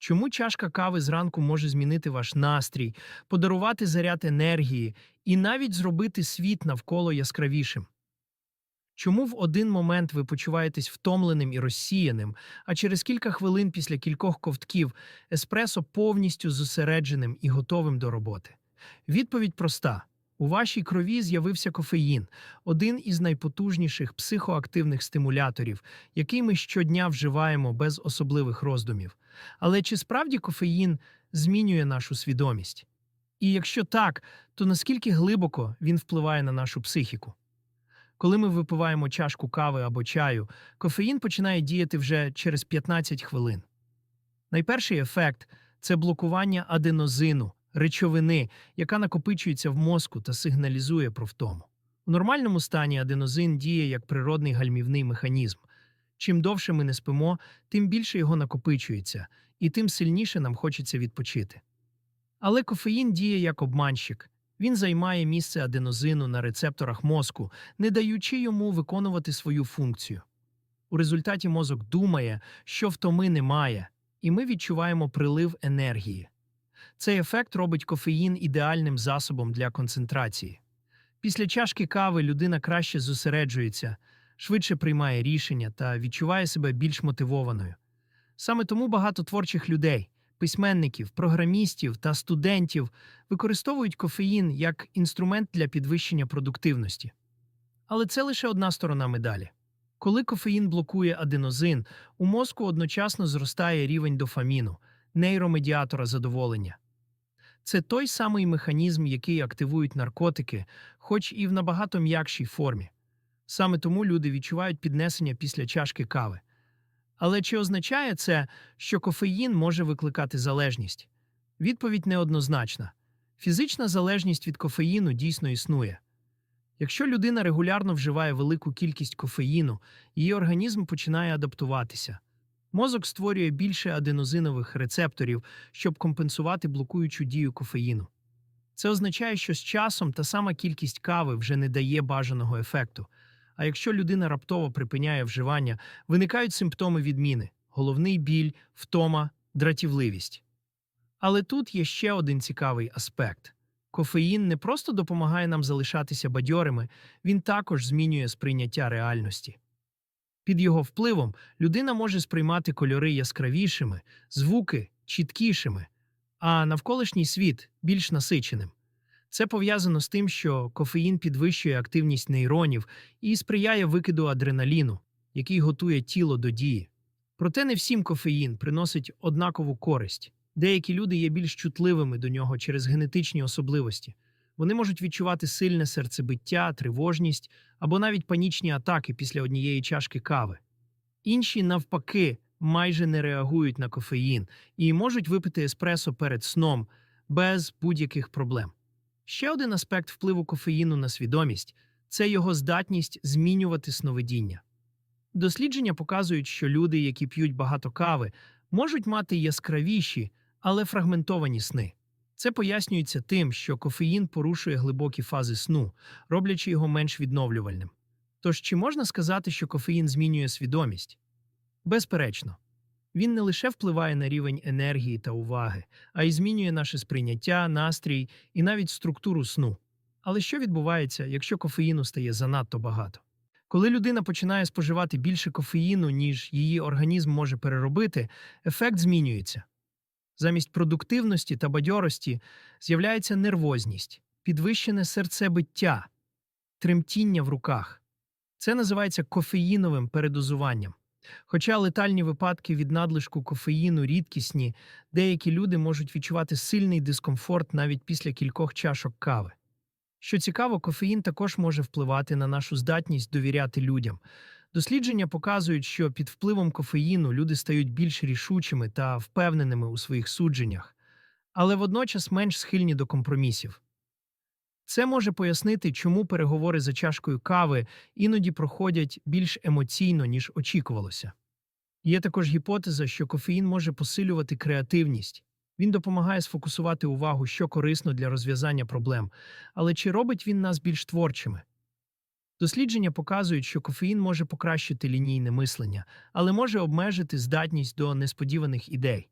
Чому чашка кави зранку може змінити ваш настрій, подарувати заряд енергії і навіть зробити світ навколо яскравішим? Чому в один момент ви почуваєтесь втомленим і розсіяним, а через кілька хвилин після кількох ковтків еспресо повністю зосередженим і готовим до роботи? Відповідь проста: у вашій крові з'явився кофеїн, один із найпотужніших психоактивних стимуляторів, який ми щодня вживаємо без особливих роздумів. Але чи справді кофеїн змінює нашу свідомість? І якщо так, то наскільки глибоко він впливає на нашу психіку? Коли ми випиваємо чашку кави або чаю, кофеїн починає діяти вже через 15 хвилин. Найперший ефект це блокування аденозину, речовини, яка накопичується в мозку та сигналізує про втому. У нормальному стані аденозин діє як природний гальмівний механізм. Чим довше ми не спимо, тим більше його накопичується, і тим сильніше нам хочеться відпочити. Але кофеїн діє як обманщик. Він займає місце аденозину на рецепторах мозку, не даючи йому виконувати свою функцію. У результаті мозок думає, що втоми немає, і ми відчуваємо прилив енергії. Цей ефект робить кофеїн ідеальним засобом для концентрації. Після чашки кави людина краще зосереджується, швидше приймає рішення та відчуває себе більш мотивованою. Саме тому багато творчих людей, письменників, програмістів та студентів використовують кофеїн як інструмент для підвищення продуктивності. Але це лише одна сторона медалі. Коли кофеїн блокує аденозин, у мозку одночасно зростає рівень дофаміну, нейромедіатора задоволення. Це той самий механізм, який активують наркотики, хоч і в набагато м'якшій формі. Саме тому люди відчувають піднесення після чашки кави. Але чи означає це, що кофеїн може викликати залежність? Відповідь неоднозначна. Фізична залежність від кофеїну дійсно існує. Якщо людина регулярно вживає велику кількість кофеїну, її організм починає адаптуватися. Мозок створює більше аденозинових рецепторів, щоб компенсувати блокуючу дію кофеїну. Це означає, що з часом та сама кількість кави вже не дає бажаного ефекту. А якщо людина раптово припиняє вживання, виникають симптоми відміни: головний біль, втома, дратівливість. Але тут є ще один цікавий аспект. Кофеїн не просто допомагає нам залишатися бадьорими, він також змінює сприйняття реальності. Під його впливом людина може сприймати кольори яскравішими, звуки чіткішими, а навколишній світ більш насиченим. Це пов'язано з тим, що кофеїн підвищує активність нейронів і сприяє викиду адреналіну, який готує тіло до дії. Проте не всім кофеїн приносить однакову користь. Деякі люди є більш чутливими до нього через генетичні особливості. Вони можуть відчувати сильне серцебиття, тривожність або навіть панічні атаки після однієї чашки кави. Інші, навпаки, майже не реагують на кофеїн і можуть випити еспресо перед сном без будь-яких проблем. Ще один аспект впливу кофеїну на свідомість це його здатність змінювати сновидіння. Дослідження показують, що люди, які п'ють багато кави, можуть мати яскравіші, але фрагментовані сни. Це пояснюється тим, що кофеїн порушує глибокі фази сну, роблячи його менш відновлювальним. Тож чи можна сказати, що кофеїн змінює свідомість? Безперечно. Він не лише впливає на рівень енергії та уваги, а й змінює наше сприйняття, настрій і навіть структуру сну. Але що відбувається, якщо кофеїну стає занадто багато? Коли людина починає споживати більше кофеїну, ніж її організм може переробити, ефект змінюється. Замість продуктивності та бадьорості з'являється нервозність, підвищене серцебиття, тремтіння в руках. Це називається кофеїновим передозуванням. Хоча летальні випадки від надлишку кофеїну рідкісні, деякі люди можуть відчувати сильний дискомфорт навіть після кількох чашок кави. Що цікаво, кофеїн також може впливати на нашу здатність довіряти людям. Дослідження показують, що під впливом кофеїну люди стають більш рішучими та впевненими у своїх судженнях, але водночас менш схильні до компромісів. Це може пояснити, чому переговори за чашкою кави іноді проходять більш емоційно, ніж очікувалося. Є також гіпотеза, що кофеїн може посилювати креативність. Він допомагає сфокусувати увагу, що корисно для розв'язання проблем, але чи робить він нас більш творчими? Дослідження показують, що кофеїн може покращити лінійне мислення, але може обмежити здатність до несподіваних ідей.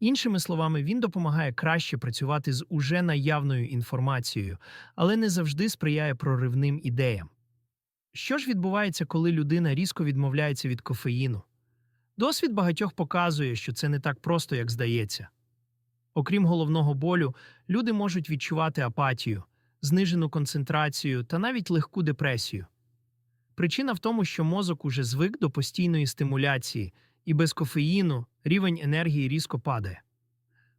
Іншими словами, він допомагає краще працювати з уже наявною інформацією, але не завжди сприяє проривним ідеям. Що ж відбувається, коли людина різко відмовляється від кофеїну? Досвід багатьох показує, що це не так просто, як здається. Окрім головного болю, люди можуть відчувати апатію, знижену концентрацію та навіть легку депресію. Причина в тому, що мозок уже звик до постійної стимуляції, і без кофеїну рівень енергії різко падає.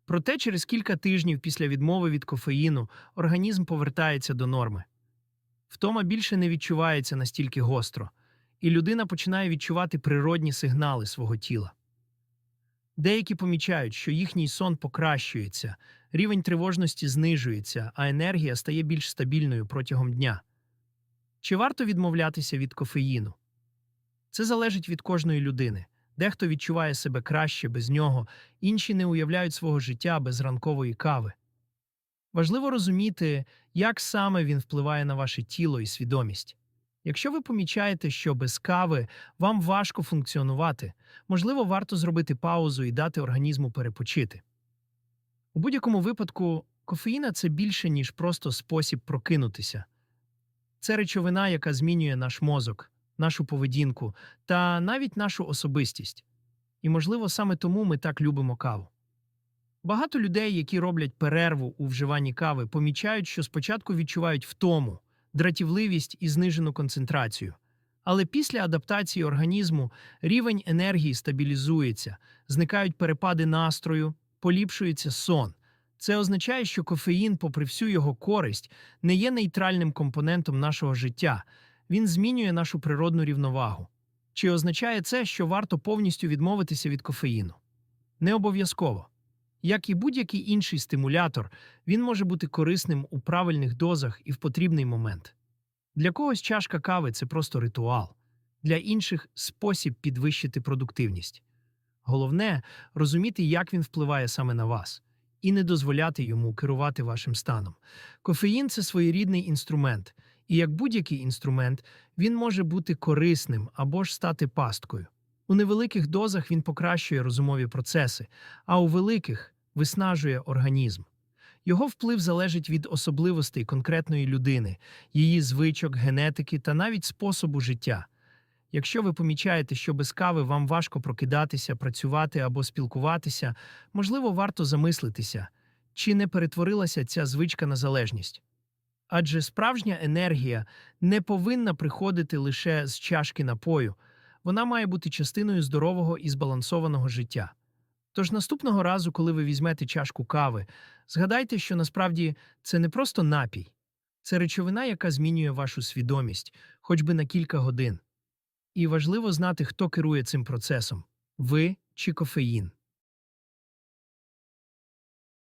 Проте через кілька тижнів після відмови від кофеїну організм повертається до норми. Втома більше не відчувається настільки гостро, і людина починає відчувати природні сигнали свого тіла. Деякі помічають, що їхній сон покращується, рівень тривожності знижується, а енергія стає більш стабільною протягом дня. Чи варто відмовлятися від кофеїну? Це залежить від кожної людини. Дехто відчуває себе краще без нього, інші не уявляють свого життя без ранкової кави. Важливо розуміти, як саме він впливає на ваше тіло і свідомість. Якщо ви помічаєте, що без кави вам важко функціонувати, можливо, варто зробити паузу і дати організму перепочити. У будь-якому випадку, кофеїна це більше, ніж просто спосіб прокинутися. Це речовина, яка змінює наш мозок, нашу поведінку та навіть нашу особистість. І, можливо, саме тому ми так любимо каву. Багато людей, які роблять перерву у вживанні кави, помічають, що спочатку відчувають втому, дратівливість і знижену концентрацію. Але після адаптації організму рівень енергії стабілізується, зникають перепади настрою, поліпшується сон. Це означає, що кофеїн, попри всю його користь, не є нейтральним компонентом нашого життя, він змінює нашу природну рівновагу. Чи означає це, що варто повністю відмовитися від кофеїну? Не обов'язково. Як і будь-який інший стимулятор, він може бути корисним у правильних дозах і в потрібний момент. Для когось чашка кави це просто ритуал, для інших спосіб підвищити продуктивність. Головне розуміти, як він впливає саме на вас, і не дозволяти йому керувати вашим станом. Кофеїн це своєрідний інструмент, і як будь-який інструмент, він може бути корисним або ж стати пасткою. У невеликих дозах він покращує розумові процеси, а у великих виснажує організм. Його вплив залежить від особливостей конкретної людини, її звичок, генетики та навіть способу життя. Якщо ви помічаєте, що без кави вам важко прокидатися, працювати або спілкуватися, можливо, варто замислитися, чи не перетворилася ця звичка на залежність. Адже справжня енергія не повинна приходити лише з чашки напою, вона має бути частиною здорового і збалансованого життя. Тож наступного разу, коли ви візьмете чашку кави, згадайте, що насправді це не просто напій, це речовина, яка змінює вашу свідомість, хоч би на кілька годин. І важливо знати, хто керує цим процесом ви чи кофеїн.